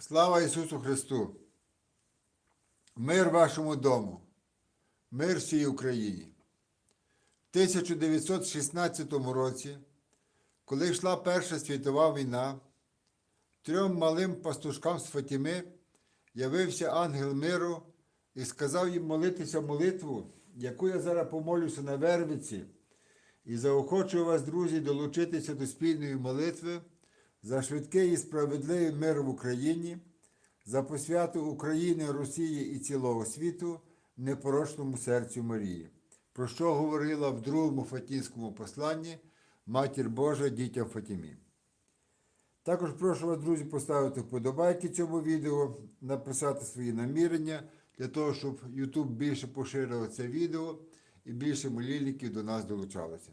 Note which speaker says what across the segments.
Speaker 1: Слава Ісусу Христу! Мир вашому дому, мир всій Україні. В 1916 році, коли йшла Перша світова війна, трьом малим пастушкам з Фатіми явився ангел миру і сказав їм молитися молитву, яку я зараз помолюся на Вервиці, і заохочую вас, друзі, долучитися до спільної молитви за швидкий і справедливий мир в Україні, за посвяту України, Росії і цілого світу непорочному серцю Марії, про що говорила в другому Фатінському посланні Матір Божа дітям Фатімі. Також прошу вас, друзі, поставити вподобайки цьому відео, написати свої намірення для того, щоб YouTube більше поширив це відео і більше молільників до нас долучалося.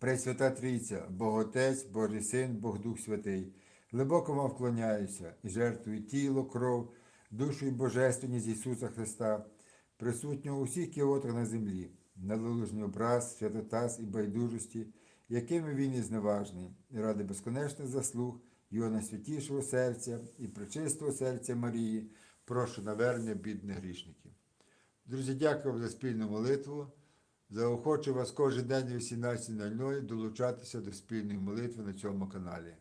Speaker 1: Пресвята Трійця, Бог Отець, Божий Син, Бог Дух Святий, глибоко вам вклоняюся і жертвую тіло, кров, душу і божественність Ісуса Христа, присутнього у всіх кіотах на землі, належний образ, святотаз і байдужості, якими він і зневажний, і ради безконечних заслуг Його найсвятішого серця і пречистого серця Марії, прошу навернення бідних грішників. Друзі, дякую вам за спільну молитву. Заохочу вас кожен день о 18.00 долучатися до спільної молитви на цьому каналі.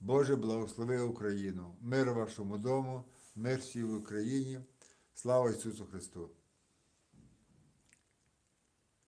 Speaker 1: Боже, благослови Україну, мир вашому дому, мир всій в Україні. Слава Ісусу Христу!